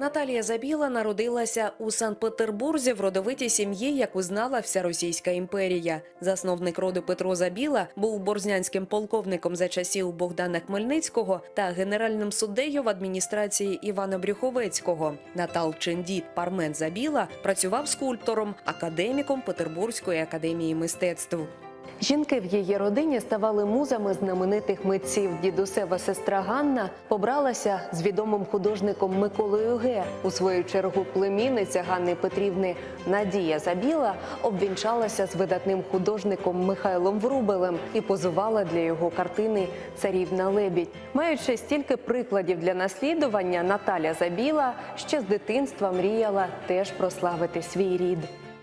Наталія Забіла народилася у Санкт-Петербурзі в родовитій сім'ї, яку знала вся Російська імперія. Засновник роду Петро Забіла був борзнянським полковником за часів Богдана Хмельницького та генеральним суддею в адміністрації Івана Брюховецького. Наталчин дід Пармен Забіла працював скульптором, академіком Петербурзької академії мистецтв. Жінки в її родині ставали музами знаменитих митців. Дідусева сестра Ганна побралася з відомим художником Миколою Ге. У свою чергу племінниця Ганни Петрівни Надія Забіла обвінчалася з видатним художником Михайлом Врубелем і позувала для його картини Царівна лебідь. Маючи стільки прикладів для наслідування, Наталя Забіла ще з дитинства мріяла теж прославити свій рід.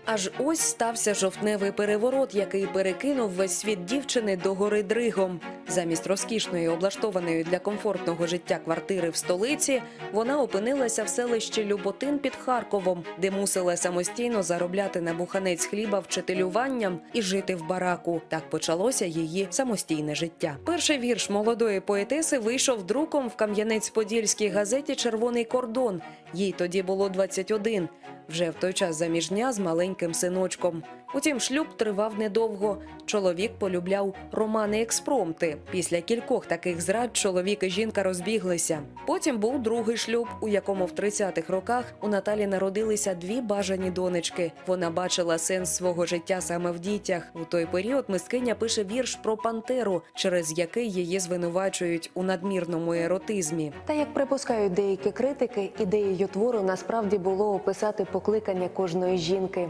Аж ось стався жовтневий переворот, який перекинув весь світ дівчини до гори Дригом. Замість розкішної, облаштованої для комфортного життя квартири в столиці, вона опинилася в селищі Люботин під Харковом, де мусила самостійно заробляти на буханець хліба вчителюванням і жити в бараку. Так почалося її самостійне життя. Перший вірш молодої поетеси вийшов друком в Кам'янець-Подільській газеті Червоний кордон. Їй тоді було 21. Вже в той час заміжня з маленьким синочком. Утім, шлюб тривав недовго. Чоловік полюбляв романи експромти. Після кількох таких зрад чоловік і жінка розбіглися. Потім був другий шлюб, у якому в 30-х роках у Наталі народилися дві бажані донечки. Вона бачила сенс свого життя саме в дітях. У той період мисткиня пише вірш про пантеру, через який її звинувачують у надмірному еротизмі. Та як припускають деякі критики, ідеєю твору насправді було описати покликання кожної жінки.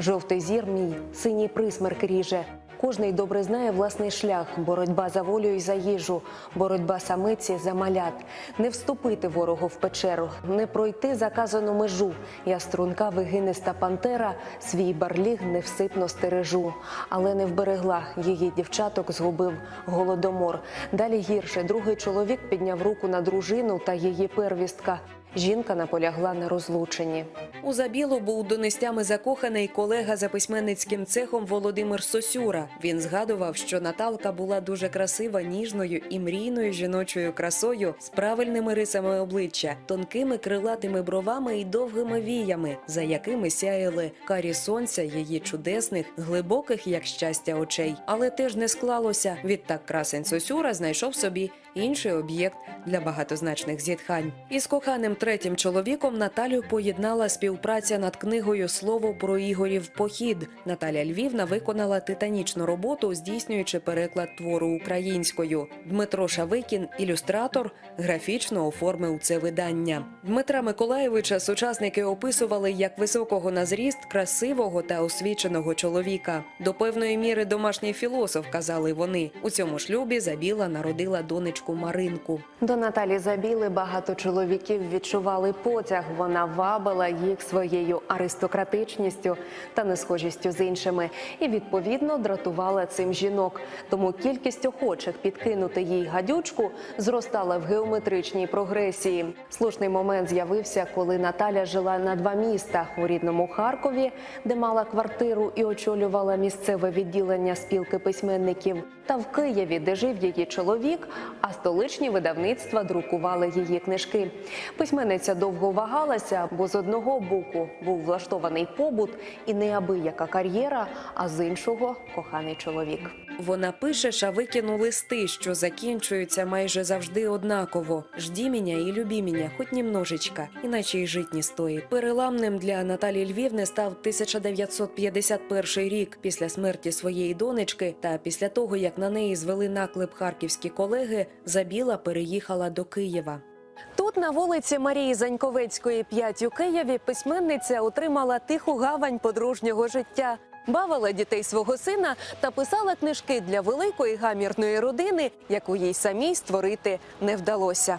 Жовтий зір мій, синій присмерк ріже. Кожний добре знає власний шлях, боротьба за волю і за їжу, боротьба самиці за малят, не вступити ворогу в печеру, не пройти заказану межу. Я струнка вигиниста пантера, свій барліг невсипно стережу, але не вберегла її дівчаток, згубив голодомор. Далі гірше другий чоловік підняв руку на дружину та її первістка. Жінка наполягла на розлученні. У Забілу був донестями закоханий колега за письменницьким цехом Володимир Сосюра. Він згадував, що Наталка була дуже красива, ніжною і мрійною жіночою красою з правильними рисами обличчя, тонкими крилатими бровами і довгими віями, за якими сяяли карі сонця її чудесних, глибоких, як щастя, очей. Але теж не склалося. Відтак красень Сосюра знайшов собі інший об'єкт для багатозначних зітхань. Із коханим третім чоловіком Наталю поєднала співпраця над книгою Слово про Ігорів похід. Наталя Львівна виконала титанічну роботу, здійснюючи переклад твору українською. Дмитро Шавикін, ілюстратор, графічно оформив це видання. Дмитра Миколаєвича сучасники описували як високого на зріст, красивого та освіченого чоловіка. До певної міри домашній філософ, казали вони. У цьому шлюбі Забіла народила донечку Маринку. До Наталі Забіли багато чоловіків відчували потяг. Вона вабила їх своєю аристократичністю та несхожістю з іншими, і відповідно дратувала цим жінок. Тому кількість охочих підкинути їй гадючку зростала в геометричній прогресії. Слушний момент з'явився, коли Наталя жила на два міста у рідному Харкові, де мала квартиру і очолювала місцеве відділення спілки письменників, та в Києві, де жив її чоловік, а столичні видавництва друкували її книжки. Письменниця довго вагалася, бо з одного боку був влаштований побут і неабияка кар'єра, а з іншого коханий чоловік. Вона пише Шавикіну листи, що закінчуються майже завжди однаково. Жді мене і любі мене, хоч німножечка, іначе й жить не стоїть. Переламним для Наталі Львівни став 1951 рік після смерті своєї донечки, та після того як на неї звели наклеп харківські колеги, Забіла переїхала до Києва. Тут на вулиці Марії Заньковецької, 5 у Києві, письменниця отримала тиху гавань подружнього життя. Бавила дітей свого сина та писала книжки для великої гамірної родини, яку їй самій створити не вдалося.